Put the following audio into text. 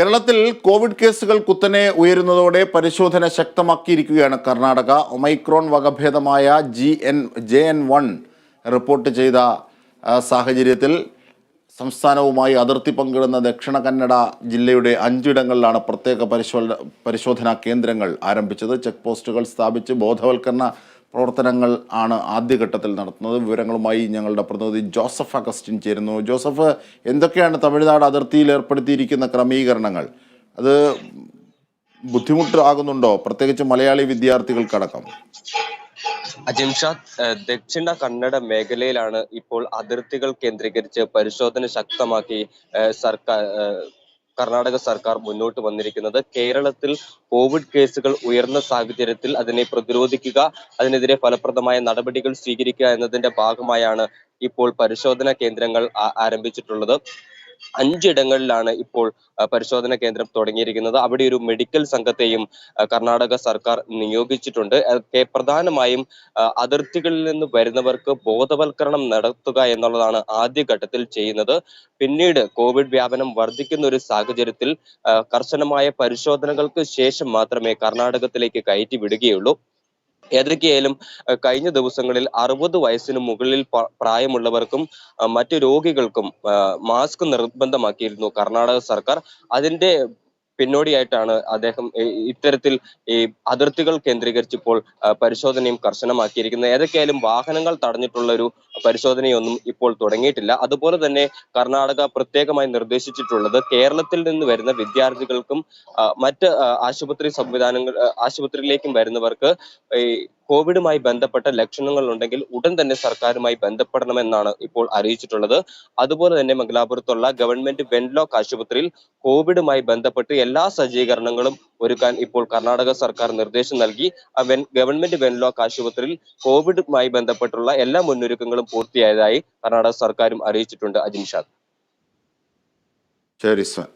കേരളത്തിൽ കോവിഡ് കേസുകൾ കുത്തനെ ഉയരുന്നതോടെ പരിശോധന ശക്തമാക്കിയിരിക്കുകയാണ് Karnataka. Omicron വകഭേദമായ G N J N one report ചെയ്ത സാഹചര്യത്തിൽ സംസ്ഥാനവുമായി അതിർത്തി പങ്കിടുന്ന ദക്ഷിണ കന്നഡ ജില്ലയുടെ അഞ്ചിടങ്ങളിലാണ് പ്രത്യേക പരിശോധന പരിശോധനാ കേന്ദ്രങ്ങൾ ആരംഭിച്ചത്. ചെക്ക് പോസ്റ്റുകൾ സ്ഥാപിച്ച് ബോധവൽക്കരണ പ്രവർത്തനങ്ങൾ ആണ് ആദ്യഘട്ടത്തിൽ നടത്തുന്നത്. വിവരങ്ങളുമായി ഞങ്ങളുടെ പ്രതിനിധി ജോസഫ് അഗസ്റ്റിൻ ചേരുന്നു. ജോസഫ് എന്തൊക്കെയാണ് തമിഴ്നാട് അതിർത്തിയിൽ ഏർപ്പെടുത്തിയിരിക്കുന്ന ക്രമീകരണങ്ങൾ? അത് ബുദ്ധിമുട്ട് ആകുന്നുണ്ടോ പ്രത്യേകിച്ച് മലയാളി വിദ്യാർത്ഥികൾക്കടക്കം. അജിംഷാദ് ദക്ഷിണ കന്നഡ മേഖലയിലാണ് ഇപ്പോൾ അതിർത്തികൾ കേന്ദ്രീകരിച്ച് പരിശോധന ശക്തമാക്കി സർക്കാർ കർണാടക സർക്കാർ മുന്നോട്ട് വന്നിരിക്കുന്നത്. കേരളത്തിൽ കോവിഡ് കേസുകൾ ഉയർന്ന സാഹചര്യത്തിൽ അതിനെ പ്രതിരോധിക്കുക അതിനെതിരെ ഫലപ്രദമായ നടപടികൾ സ്വീകരിക്കുക എന്നതിന്റെ ഭാഗമായാണ് ഇപ്പോൾ പരിശോധനാ കേന്ദ്രങ്ങൾ ആരംഭിച്ചിട്ടുള്ളത്. അഞ്ചിടങ്ങളിലാണ് ഇപ്പോൾ പരിശോധന കേന്ദ്രം തുടങ്ങിയിരിക്കുന്നത്. അവിടെ ഒരു മെഡിക്കൽ സംഘത്തെയും കർണാടക സർക്കാർ നിയോഗിച്ചിട്ടുണ്ട്. പ്രധാനമായും അതിർത്തികളിൽ നിന്ന് വരുന്നവർക്ക് ബോധവൽക്കരണം നടത്തുക എന്നുള്ളതാണ് ആദ്യഘട്ടത്തിൽ ചെയ്യുന്നത്. പിന്നീട് കോവിഡ് വ്യാപനം വർദ്ധിക്കുന്ന ഒരു സാഹചര്യത്തിൽ കർശനമായ പരിശോധനകൾക്ക് ശേഷം മാത്രമേ കർണാടകത്തിലേക്ക് കയറ്റി വിടുകയുള്ളൂ. ഏതൊക്കെയായാലും കഴിഞ്ഞ ദിവസങ്ങളിൽ അറുപത് വയസ്സിന് മുകളിൽ പ്രായമുള്ളവർക്കും മറ്റു രോഗികൾക്കും മാസ്ക് നിർബന്ധമാക്കിയിരുന്നു കർണാടക സർക്കാർ. അതിന്റെ പിന്നോടിയായിട്ടാണ് അദ്ദേഹം ഇത്തരത്തിൽ ഈ അതിർത്തികൾ കേന്ദ്രീകരിച്ച് ഇപ്പോൾ അഹ് പരിശോധനയും കർശനമാക്കിയിരിക്കുന്നത്. ഏതൊക്കെയായാലും വാഹനങ്ങൾ തടഞ്ഞിട്ടുള്ള ഒരു പരിശോധനയൊന്നും ഇപ്പോൾ തുടങ്ങിയിട്ടില്ല. അതുപോലെ തന്നെ കർണാടക പ്രത്യേകമായി നിർദ്ദേശിച്ചിട്ടുള്ളത് കേരളത്തിൽ നിന്ന് വരുന്ന വിദ്യാർത്ഥികൾക്കും മറ്റ് ആശുപത്രി സംവിധാനങ്ങൾ ആശുപത്രിയിലേക്കും വരുന്നവർക്ക് ഈ കോവിഡുമായി ബന്ധപ്പെട്ട ലക്ഷണങ്ങൾ ഉണ്ടെങ്കിൽ ഉടൻ തന്നെ സർക്കാരുമായി ബന്ധപ്പെടണമെന്നാണ് ഇപ്പോൾ അറിയിച്ചിട്ടുള്ളത്. അതുപോലെ തന്നെ മംഗലാപുരത്തുള്ള ഗവൺമെന്റ് വെൻലോക്ക് ആശുപത്രിയിൽ കോവിഡുമായി ബന്ധപ്പെട്ട് എല്ലാ സജ്ജീകരണങ്ങളും ഒരുക്കാൻ ഇപ്പോൾ കർണാടക സർക്കാർ നിർദ്ദേശം നൽകി. ഗവൺമെന്റ് വെൻലോക്ക് ആശുപത്രിയിൽ കോവിഡുമായി ബന്ധപ്പെട്ടുള്ള എല്ലാ മുന്നൊരുക്കങ്ങളും പൂർത്തിയായതായി കർണാടക സർക്കാരും അറിയിച്ചിട്ടുണ്ട്. അജിൻഷാദ് ശരി സർ.